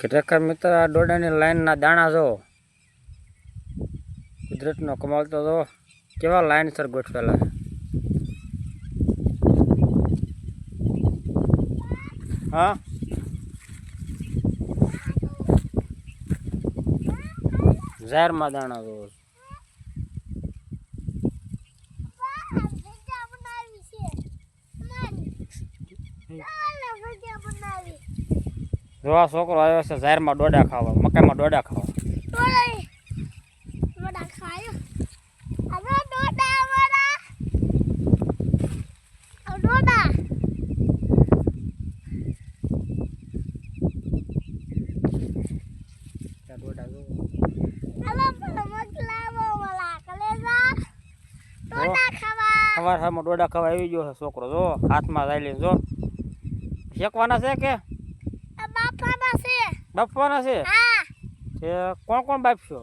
ખરેખર મિત્ર આ દોડાની લાઈનના દાણા જો. કુદરતનો કમાલ તો જો. કેવા લાઈનસર ગોઠવેલા? હા? ઝેરમાં દાણા જો. જો આ છોકરો આવ્યો છે ઝારમાં ડોડા ખાવા મકાઈમાં ડોડા ખાવા. સવાર સવારમાં ડોડા ખાવા આવી ગયો છે છોકરો જો હાથમાં લઈ લઈને જો. શેકવાના છે કે? બાફવાના છે. તે કોણ કોણ બાફશો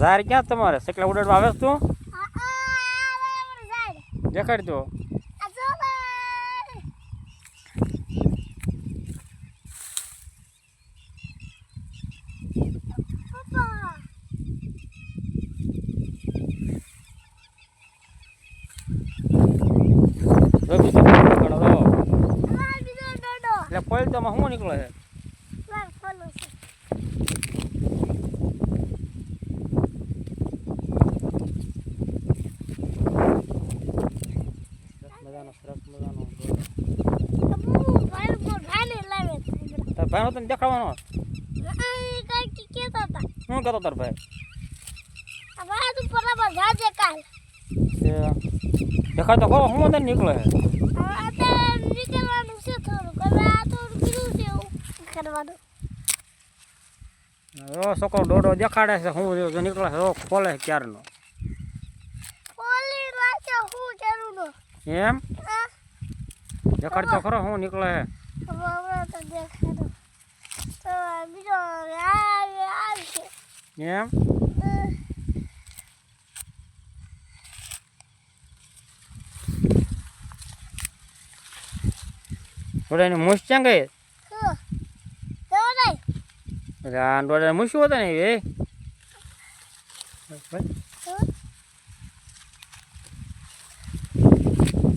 ઝાર ક્યાં તમારે? સકલા ઉડાડવા આવે છે તું? દેખાડ તો બીજું નીકળે જો એટલે તો શું નીકળે છે? ભાઈ તને દેખાડવાનો શું કહેતો તાર ભાઈ? તે દેખાડ તો ખરો હું અંદર નીકળે છે ઓ છોકરો ડોડો દેખાડે છે જો નીકળે ઓ ખોલે ક્યારનો એમ દેખાડ તો ખરો શું નીકળે છે એમ ડોડાની મૂછ ક્યાં ગઈ? આ ડોડા મૂછ્યું હતા ને એ?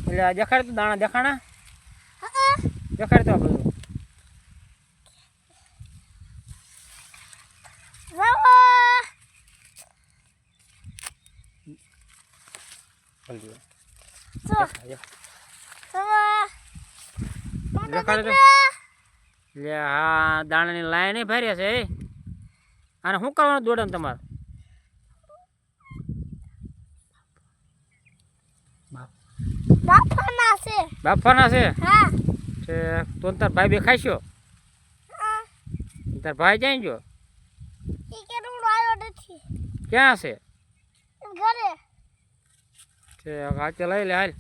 એટલે દેખાડ તો દાણા દેખાણા? દેખાડ તો એટલે હા દાણાની લાઈન ભર્યા છે અને શું કરવાનું દોડે તમારે? બાપાના છે. હા. તે તો તાર ભાઈ બે ખાઈશો? તાર ભાઈ ક્યાં જો ઈ કે રૂડો આવ્યો નથી. ક્યાં છે? ઘરે. તે લે હાલ.